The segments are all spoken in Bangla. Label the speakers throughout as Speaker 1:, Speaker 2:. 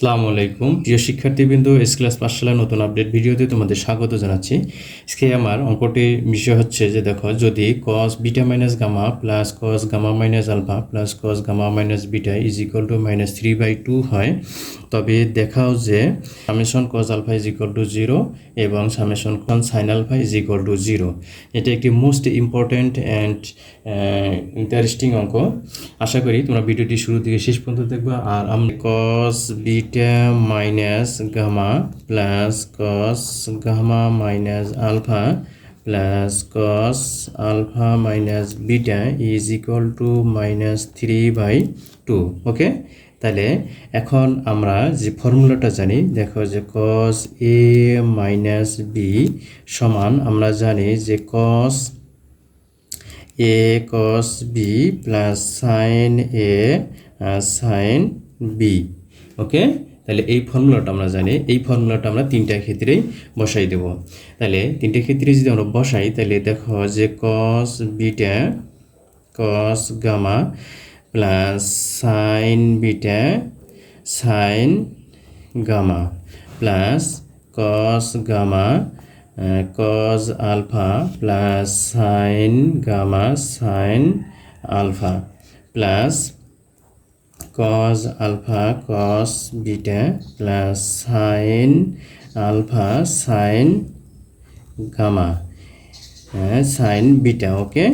Speaker 1: আসসালামু আলাইকুম। প্রিয় শিক্ষার্থীবৃন্দ এস ক্লাস পাঠশালার নতুন আপডেট ভিডিওতে তোমাদের স্বাগত জানাচ্ছি। আজকে আমার অঙ্কটির বিষয় হচ্ছে যে, দেখো, যদি cos beta minus gamma plus cos gamma minus alpha plus cos gamma minus beta is equal to minus three by two হয়, তবে দেখাও যে summation cos alpha is equal to zero এবং summation cos sine alpha is equal to zero এটা একটি মোস্ট ইম্পর্ট্যান্ট অ্যান্ড ইন্টারেস্টিং অঙ্ক। আশা করি তোমরা ভিডিওটি শুরু থেকে শেষ পর্যন্ত দেখবা। আর আমরা cos beta minus gamma plus cos gamma minus alpha plus cos alpha minus beta is equal to minus three by two okay তাহলে এখন আমরা যে ফর্মুলাটা জানি, দেখো যে কস এ মাইনাস বি সমান, আমরা জানি যে cos A cos B plus sine A sine B okay তাহলে এই ফর্মুলাটা আমরা জানি, এই ফর্মুলাটা আমরা তিনটা ক্ষেত্রেই বসাই দেব। তাহলে তিনটা ক্ষেত্রে যদি আমরা বসাই, তাহলে দেখো যে cos beta cos gamma plus sine beta sine gamma plus cos gamma cos alpha plus sine gamma sine alpha plus cos alpha cos beta plus sine alpha sine gamma sine beta okay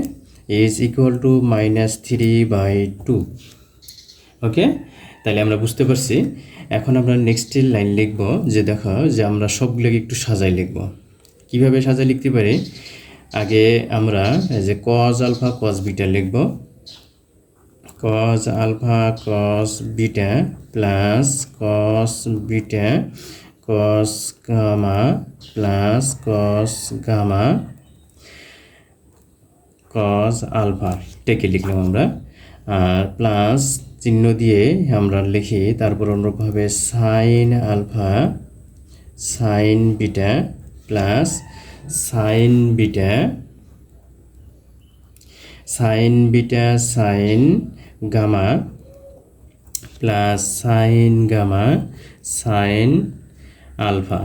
Speaker 1: is equal to minus three by two okay তাহলে আমরা বুঝতে পারছি। এখন আমরা নেক্সট লাইন লিখব যে দেখো, যে আমরা সবগুলোকে একটু সাজাই লিখব। কীভাবে সাজাই লিখতে পারি? আগে আমরা যে কজ আলফা কজ বিটা লিখব। Cos alpha cos beta plus cos beta cos gamma plus cos gamma cos alpha টেকে লিখলাম আমরা। আর প্লাস চিহ্ন দিয়ে আমরা লিখি, তারপর অনুরূপভাবে sine alpha sine beta plus sine beta sine beta sine gamma plus sine gamma sine alpha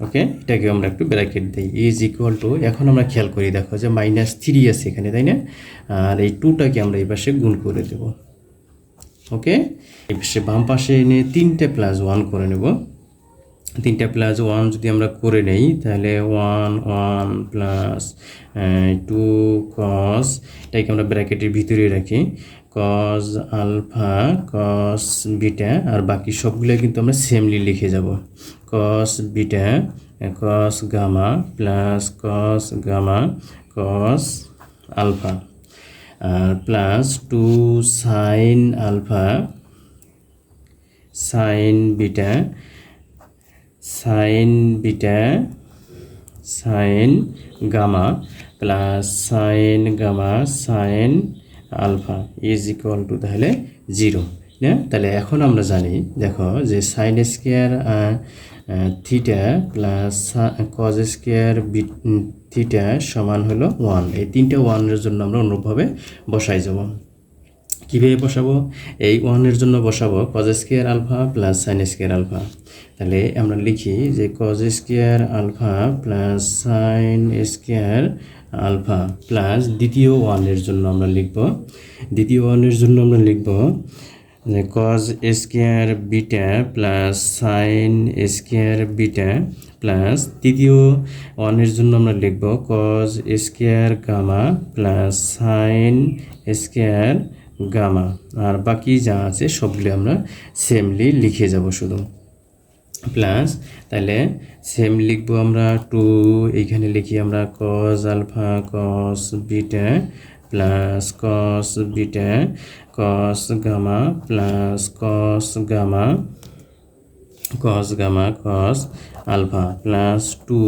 Speaker 1: okay এটাকে আমরা একটু ব্র্যাকেট দিই। ইজ ইকুয়াল টু এখন আমরা খেয়াল করি, দেখো যে মাইনাস থ্রি আছে এখানে, তাই না? আর এই টুটাকে আমরা এই গুণ করে দেব। ওকে এই পাশে বাম পাশে এনে তিনটে প্লাস ওয়ান করে নেব। তিনটা প্লাস ওয়ান যদি আমরা করে নেই, তাহলে one one plus two cos এটাকে আমরা ব্র্যাকেটের ভিতরে রাখি। কস আলফা কস বিটা আর বাকি সবগুলো কিন্তু আমরা সেমলি লিখে যাব। Cos beta cos gamma plus cos gamma cos alpha R plus two sine alpha sine beta sine beta sine gamma plus sine gamma sine alpha is equal to তাহলে জিরো না তাহলে এখন আমরা জানি, দেখো যে sine square theta plus cos square B theta সমান হলো ওয়ান এই তিনটা ওয়ানের জন্য আমরা অনুরূপভাবে বসাই যাব। কীভাবে বসাবো? এই ওয়ানের জন্য বসাবো cos square alpha plus sine square alpha তাহলে আমরা লিখি যে cos square alpha plus sine square alpha plus দ্বিতীয় ওয়ানের জন্য আমরা লিখব। দ্বিতীয় ওয়ানের জন্য আমরা লিখব যে cos square beta plus sine square beta plus তৃতীয় ওয়ানের জন্য আমরা লিখব cos square gamma plus sine square gamma আর বাকি যা আছে সবগুলি আমরা সেমলি লিখে যাব শুধু। প্লাস তাহলে সেম লিখব আমরা টু এইখানে লিখি আমরা cos alpha cos beta plus cos beta cos gamma plus cos gamma cos gamma cos alpha plus two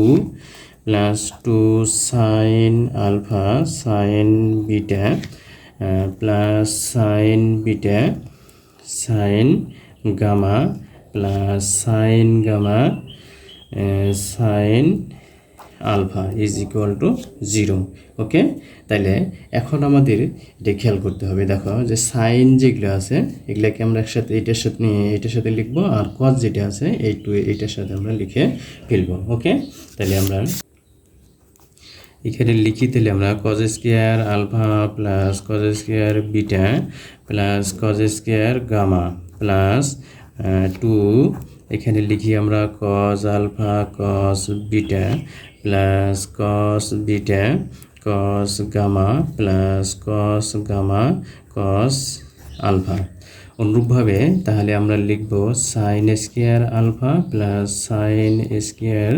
Speaker 1: plus two sine alpha sine beta plus sine beta sine gamma plus sine gamma sine alpha is equal to zero okay তাইলে এখন আমাদের এটা খেয়াল করতে হবে। দেখো, যে সাইন যেগুলো আছে, এগুলাকে আমরা একসাথে এইটার সাথে নিয়ে এইটার সাথে লিখব, আর কজ যেটা আছে, এই টু এইটার সাথে আমরা লিখে ফেলব। ওকে তাহলে আমরা এখানে লিখি তাহলে আমরা cos square alpha plus cos beta plus cos gamma plus two এখানে লিখি আমরা cos alpha cos beta plus cos beta cos gamma plus cos gamma cos alpha অনুরূপভাবে তাহলে আমরা লিখব sine square alpha plus sine square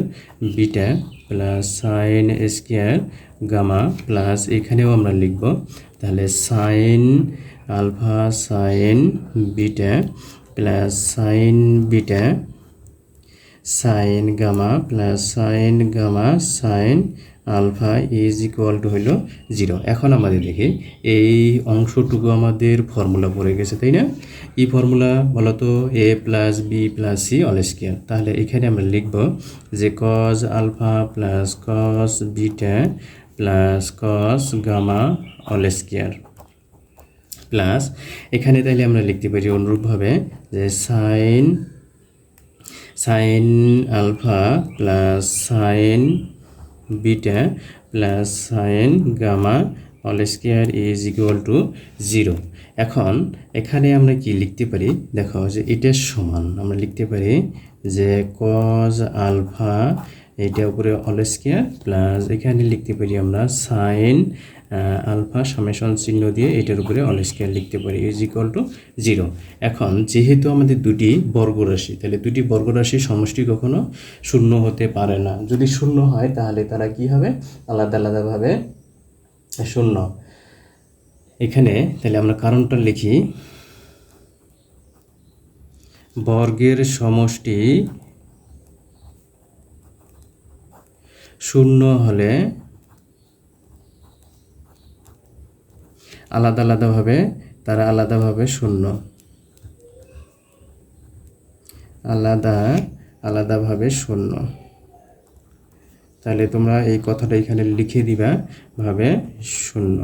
Speaker 1: beta plus sine square gamma plus এখানেও আমরা লিখব। তাহলে sine alpha sine beta plus sine beta, sine gamma plus sine gamma, sine alpha is equal to হইল জিরো। এখন আমাদের দেখি, এই অংশটুকু আমাদের ফর্মুলা পড়ে গেছে, তাই না? এই ফর্মুলা বলতো A plus B plus C all square. তাহলে এখানে আমরা লিখব যে cos alpha plus cos beta plus cos gamma all square. Plus এখানে তাইলে আমরা লিখতে পারি অনুরূপভাবে যে sine sine alpha plus sine beta plus sine gamma all square is equal to zero এখন এখানে আমরা কি লিখতে পারি? দেখো যে এটার সমান আমরা লিখতে পারি যে কজ আলফা এটা উপরে অল স্কোয়ার প্লাস এখানে লিখতে পারি আমরা সাইন আলফা সামেশন চিহ্ন দিয়ে এটার উপরে অল স্কোয়ার লিখতে পারি ইজ ইকুয়াল টু জিরো এখন যেহেতু আমাদের দুটি বর্গরাশি তাহলে দুটি বর্গরাশির সমষ্টি কখনো শূন্য হতে পারে না। যদি শূন্য হয়, তাহলে তারা কি হবে? আলাদা আলাদাভাবে শূন্য। এখানে তাহলে আমরা কারণটা লিখি। বর্গের সমষ্টি শূন্য হলে আলাদা আলাদাভাবে, তারা আলাদাভাবে শূন্য। আলাদা আলাদাভাবে শূন্য। তাহলে তোমরা এই কথাটা এখানে লিখে দিবা, ভাবে শূন্য।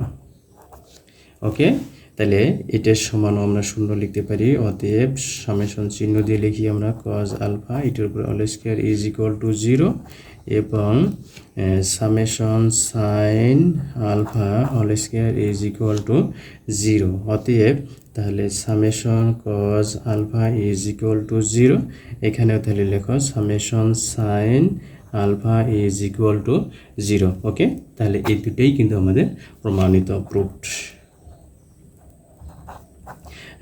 Speaker 1: ওকে? তাহলে এটার সমানও আমরা শূন্য লিখতে পারি। অতএব সামেশন চিহ্ন দিয়ে লিখি আমরা কজ আলফা, এটার উপর all square is equal to zero এবং summation sine alpha all square is equal to zero. অতএব তাহলে summation cos alpha is equal to zero. এখানেও তাহলে লেখো summation sine alpha is equal to zero. Okay? তাহলে এই দুটোই কিন্তু আমাদের প্রমাণিত প্রুফড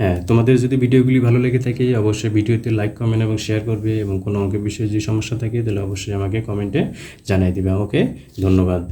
Speaker 1: হ্যাঁ তোমাদের যদি ভিডিওগুলি ভালো লেগে থাকে, অবশ্যই ভিডিওতে লাইক কমেন্ট এবং শেয়ার করবে এবং কোনো অঙ্কের বিষয়ে যদি সমস্যা থাকে, তাহলে অবশ্যই আমাকে কমেন্টে জানাই দেবে। ওকে ধন্যবাদ।